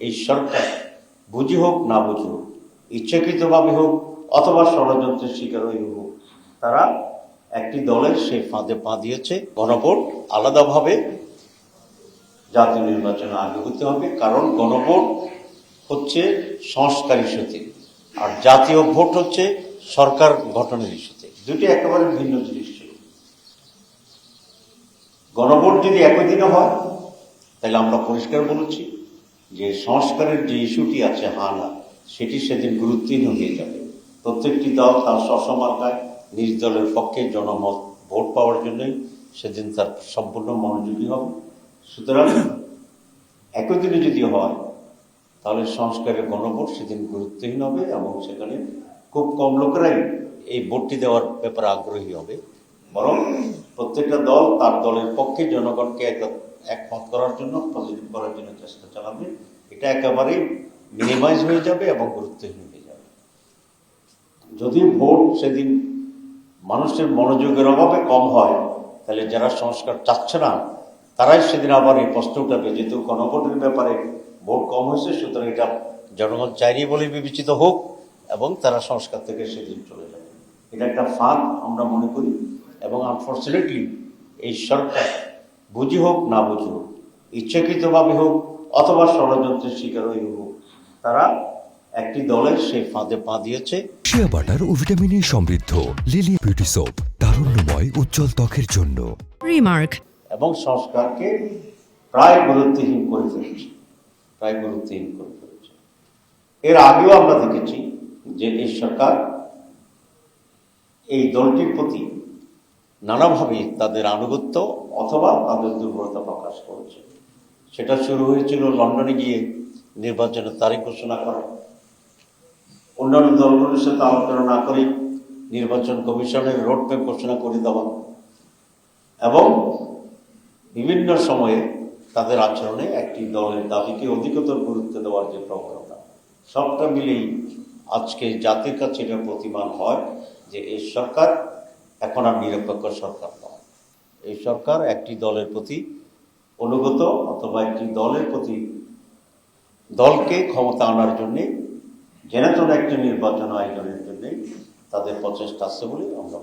এই সরকার বুঝি হোক, না বুঝি হোক, ইচ্ছাকৃতভাবে হোক অথবা ষড়যন্ত্রের শিকার হয়ে হোক, তারা একটি দলের সে ফাঁদে পা দিয়েছে। গণভোট আলাদাভাবে জাতীয় নির্বাচনে আগে হতে হবে, কারণ গণভোট হচ্ছে সংস্কার ইস্যুতে আর জাতীয় ভোট হচ্ছে সরকার গঠনের ইস্যুতে দুটি একেবারে ভিন্ন জিনিস ছিল। গণভোট যদি একই দিনে হয়, তাহলে আমরা পরিষ্কার বলেছি যে সংস্কারের যে ইস্যুটি আছে হা না সেটি সেদিন গুরুত্বহীন হয়ে যাবে। প্রত্যেকটি দল তার সসমার্কায় নিজ দলের পক্ষে জনমত, ভোট পাওয়ার জন্যই সেদিন তার সম্পূর্ণ মনোযোগী হবে। সুতরাং একই দিনে যদি হয়, তাহলে সংস্কারের গণভোট সেদিন গুরুত্বহীন হবে এবং সেখানে খুব কম লোকেরাই এই ভোটটি দেওয়ার ব্যাপারে আগ্রহী হবে। বরং প্রত্যেকটা দল তার দলের পক্ষে জনগণকে একমত করার জন্য পজিটিভ করার জন্য চেষ্টা চালাবে। এটা একেবারেই মিনিমাইজ হয়ে যাবে এবং গুরুত্বহীন হয়ে যাবে। যদি ভোট সেদিন মানুষের মনোযোগের অভাবে কম হয়, তাহলে যারা সংস্কার চাচ্ছে না, তারাই সেদিন আবার এই প্রশ্ন উঠাবে যেহেতু গণভোটের ব্যাপারে ভোট কম হয়েছে, সুতরাং এটা জনগণ চাইনি বলে বিবেচিত হোক এবং তারা সংস্কার থেকে সেদিন চলে যাবে। এটা একটা ফাঁদ আমরা মনে করি এবং আনফর্চুনেটলি এই সরকার বুঝি হোক না বুঝি হোক ইচ্ছাকৃতভাবে হোক অথবা ষড়যন্ত্রের শিকার হয়ে হোক তারা একটি দলের সেই ফাঁদে পা দিয়েছে। শিয়া বাটার ও ভিটামিনে সমৃদ্ধ লিলি বিউটি সোপ তারুণ্যময় উজ্জ্বল ত্বকের জন্য। Remark. এবং সংস্কারকে প্রায় গুরুত্বহীন করে ফেলেছে প্রায় গুরুত্বহীন করে ফেলেছে। এর আগেও আমরা দেখেছি যে এই সরকার এই দলটির প্রতি নানাভাবে তাদের আনুগত্য অথবা তাদের দুর্বলতা প্রকাশ করেছে। সেটা শুরু হয়েছিল লন্ডনে গিয়ে নির্বাচনের তারিখ ঘোষণা করা। অন্যান্য দলগুলোর সাথে আলোচনা না করে নির্বাচন কমিশনের রোডম্যাপ ঘোষণা করে দেওয়া এবং বিভিন্ন সময়ে তাদের আচরণে একটি দলের দাবিকে অধিকতর গুরুত্ব দেওয়ার যে প্রবণতা, সবটা মিলেই আজকে জাতির কাছে এটা প্রতিমান হয় যে এই সরকার এখন আর নিরপেক্ষ সরকার নয়। এই সরকার একটি দলের প্রতি অনুগত অথবা একটি দলের প্রতি দলকে ক্ষমতা আনার জন্যে জেনাতন একটি নির্বাচন আয়োজনের জন্যে তাদের প্রচেষ্টা আছে বলে আমরা